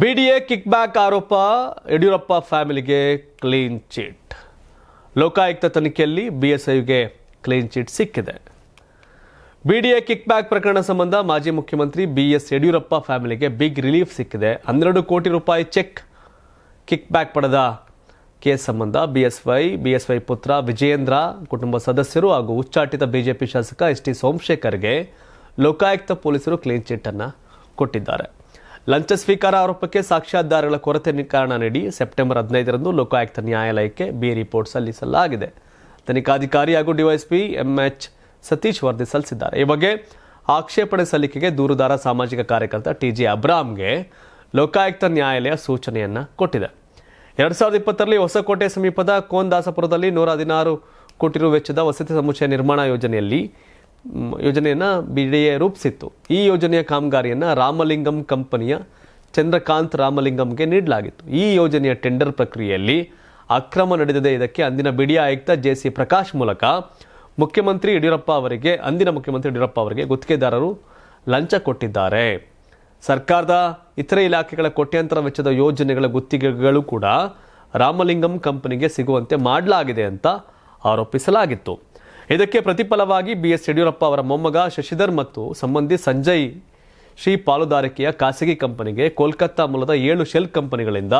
BDA kick back ಆರೋಪ. ಯಡಿಯೂರಪ್ಪ ಫ್ಯಾಮಿಲಿಗೆ clean chit. Lokayukta ತನಿಖೆಯಲ್ಲಿ ಬಿಎಸ್ಐಗೆ ಕ್ಲೀನ್ ಚಿಟ್ ಸಿಕ್ಕಿದೆ. ಬಿಡಿಎ ಕಿಕ್ ಬ್ಯಾಕ್ ಪ್ರಕರಣ ಸಂಬಂಧ ಮಾಜಿ ಮುಖ್ಯಮಂತ್ರಿ ಬಿಎಸ್ ಯಡಿಯೂರಪ್ಪ ಫ್ಯಾಮಿಲಿಗೆ ಬಿಗ್ ರಿಲೀಫ್ ಸಿಕ್ಕಿದೆ. ಹನ್ನೆರಡು ಕೋಟಿ ರೂಪಾಯಿ ಚೆಕ್ ಕಿಕ್ ಬ್ಯಾಕ್ ಪಡೆದ ಕೇಸ್ ಸಂಬಂಧ ಬಿಎಸ್ವೈ ಬಿಎಸ್ವೈ ಪುತ್ರ ವಿಜಯೇಂದ್ರ, ಕುಟುಂಬ ಸದಸ್ಯರು ಹಾಗೂ ಉಚ್ಚಾಟಿತ ಬಿಜೆಪಿ ಶಾಸಕ ಎಸ್ ಟಿ ಸೋಮಶೇಖರ್ಗೆ ಲೋಕಾಯುಕ್ತ ಪೊಲೀಸರು ಕ್ಲೀನ್ ಚಿಟ್ ಅನ್ನು ಕೊಟ್ಟಿದ್ದಾರೆ. ಲಂಚ ಸ್ವೀಕಾರ ಆರೋಪಕ್ಕೆ ಸಾಕ್ಷ್ಯಾಧಾರಗಳ ಕೊರತೆ ಕಾರಣ ನೀಡಿ ಸೆಪ್ಟೆಂಬರ್ ಹದಿನೈದರಂದು ಲೋಕಾಯುಕ್ತ ನ್ಯಾಯಾಲಯಕ್ಕೆ ಬಿ ರಿಪೋರ್ಟ್ ಸಲ್ಲಿಸಲಾಗಿದೆ. ತನಿಖಾಧಿಕಾರಿ ಹಾಗೂ ಡಿವೈಎಸ್ಪಿ ಎಂಎಚ್ ಸತೀಶ್ ವರದಿ ಸಲ್ಲಿಸಿದ್ದಾರೆ. ಈ ಬಗ್ಗೆ ಆಕ್ಷೇಪಣೆ ಸಲ್ಲಿಕೆಗೆ ದೂರುದಾರ ಸಾಮಾಜಿಕ ಕಾರ್ಯಕರ್ತ ಟಿಜೆ ಅಬ್ರಾಮ್ಗೆ ಲೋಕಾಯುಕ್ತ ನ್ಯಾಯಾಲಯ ಸೂಚನೆಯನ್ನ ಕೊಟ್ಟಿದೆ. ಎರಡ್ ಸಾವಿರದ ಇಪ್ಪತ್ತರಲ್ಲಿ ಹೊಸಕೋಟೆ ಸಮೀಪದ ಕೋನ್ದಾಸಪುರದಲ್ಲಿ ನೂರ ಹದಿನಾರು ಕೋಟಿ ರು ವೆಚ್ಚದ ವಸತಿ ಸಮುಚ್ಚಯ ನಿರ್ಮಾಣ ಯೋಜನೆಯಲ್ಲಿ ಯೋಜನೆಯನ್ನ ಬಿಡಿಎ ರೂಪಿಸಿತ್ತು. ಈ ಯೋಜನೆಯ ಕಾಮಗಾರಿಯನ್ನು ರಾಮಲಿಂಗಂ ಕಂಪನಿಯ ಚಂದ್ರಕಾಂತ್ ರಾಮಲಿಂಗಂಗೆ ನೀಡಲಾಗಿತ್ತು. ಈ ಯೋಜನೆಯ ಟೆಂಡರ್ ಪ್ರಕ್ರಿಯೆಯಲ್ಲಿ ಅಕ್ರಮ ನಡೆದಿದೆ. ಇದಕ್ಕೆ ಅಂದಿನ ಬಿಡಿಎ ಆಯುಕ್ತ ಜೆ ಸಿ ಪ್ರಕಾಶ್ ಮೂಲಕ ಮುಖ್ಯಮಂತ್ರಿ ಯಡಿಯೂರಪ್ಪ ಅವರಿಗೆ, ಅಂದಿನ ಮುಖ್ಯಮಂತ್ರಿ ಯಡಿಯೂರಪ್ಪ ಅವರಿಗೆ ಗುತ್ತಿಗೆದಾರರು ಲಂಚ ಕೊಟ್ಟಿದ್ದಾರೆ. ಸರ್ಕಾರದ ಇತರೆ ಇಲಾಖೆಗಳ ಕೋಟ್ಯಾಂತರ ವೆಚ್ಚದ ಯೋಜನೆಗಳ ಗುತ್ತಿಗೆಗಳು ಕೂಡ ರಾಮಲಿಂಗಂ ಕಂಪನಿಗೆ ಸಿಗುವಂತೆ ಮಾಡಲಾಗಿದೆ ಅಂತ ಆರೋಪಿಸಲಾಗಿತ್ತು. ಇದಕ್ಕೆ ಪ್ರತಿಫಲವಾಗಿ ಬಿ ಎಸ್ ಯಡಿಯೂರಪ್ಪ ಅವರ ಮೊಮ್ಮಗ ಶಶಿಧರ್ ಮತ್ತು ಸಂಬಂಧಿ ಸಂಜಯ್ ಶ್ರೀ ಪಾಲುದಾರಿಕೆಯ ಖಾಸಗಿ ಕಂಪನಿಗೆ ಕೋಲ್ಕತ್ತಾ ಮೂಲದ ಏಳು ಶೆಲ್ ಕಂಪನಿಗಳಿಂದ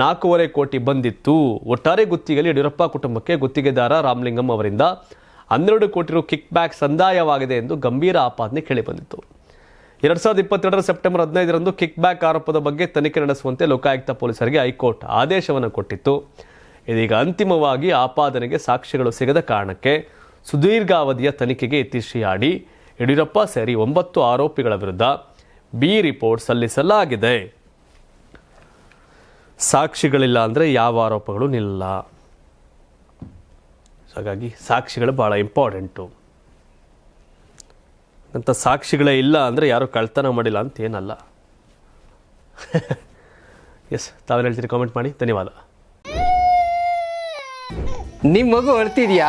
ನಾಲ್ಕೂವರೆ ಕೋಟಿ ಬಂದಿತ್ತು. ಒಟ್ಟಾರೆ ಗುತ್ತಿಗೆಯಲ್ಲಿ ಯಡಿಯೂರಪ್ಪ ಕುಟುಂಬಕ್ಕೆ ಗುತ್ತಿಗೆದಾರ ರಾಮಲಿಂಗಂ ಅವರಿಂದ ಹನ್ನೆರಡು ಕೋಟಿ ರು ಕಿಕ್ ಬ್ಯಾಕ್ ಸಂದಾಯವಾಗಿದೆ ಎಂದು ಗಂಭೀರ ಆಪಾದನೆ ಕೇಳಿಬಂದಿತ್ತು. ಎರಡ್ ಸಾವಿರದ ಇಪ್ಪತ್ತೆರಡರ ಸೆಪ್ಟೆಂಬರ್ ಹದಿನೈದರಂದು ಕಿಕ್ ಬ್ಯಾಕ್ ಆರೋಪದ ಬಗ್ಗೆ ತನಿಖೆ ನಡೆಸುವಂತೆ ಲೋಕಾಯುಕ್ತ ಪೊಲೀಸರಿಗೆ ಹೈಕೋರ್ಟ್ ಆದೇಶವನ್ನು ಕೊಟ್ಟಿತ್ತು. ಇದೀಗ ಅಂತಿಮವಾಗಿ ಆಪಾದನೆಗೆ ಸಾಕ್ಷ್ಯಗಳು ಸಿಗದ ಕಾರಣಕ್ಕೆ ಸುದೀರ್ಘಾವಧಿಯ ತನಿಖೆಗೆ ಇತಿಶ್ರೀಯಾಡಿ ಯಡಿಯೂರಪ್ಪ ಸೇರಿ ಒಂಬತ್ತು ಆರೋಪಿಗಳ ವಿರುದ್ಧ ಬಿ ರಿಪೋರ್ಟ್ ಸಲ್ಲಿಸಲಾಗಿದೆ. ಸಾಕ್ಷಿಗಳಿಲ್ಲ ಅಂದರೆ ಯಾವ ಆರೋಪಗಳು ನಿಲ್ಲ. ಹಾಗಾಗಿ ಸಾಕ್ಷಿಗಳು ಬಹಳ ಇಂಪಾರ್ಟೆಂಟು. ಅಂತ ಸಾಕ್ಷಿಗಳೇ ಇಲ್ಲ ಅಂದರೆ ಯಾರು ಕಳ್ತನ ಮಾಡಿಲ್ಲ ಅಂತ ಏನಲ್ಲ. ಎಸ್ ತಾವೇನು ಹೇಳ್ತೀರಿ ಕಾಮೆಂಟ್ ಮಾಡಿ. ಧನ್ಯವಾದ. ನಿಮ್ಮ ಮಗು ಅಳ್ತಿದ್ಯಾ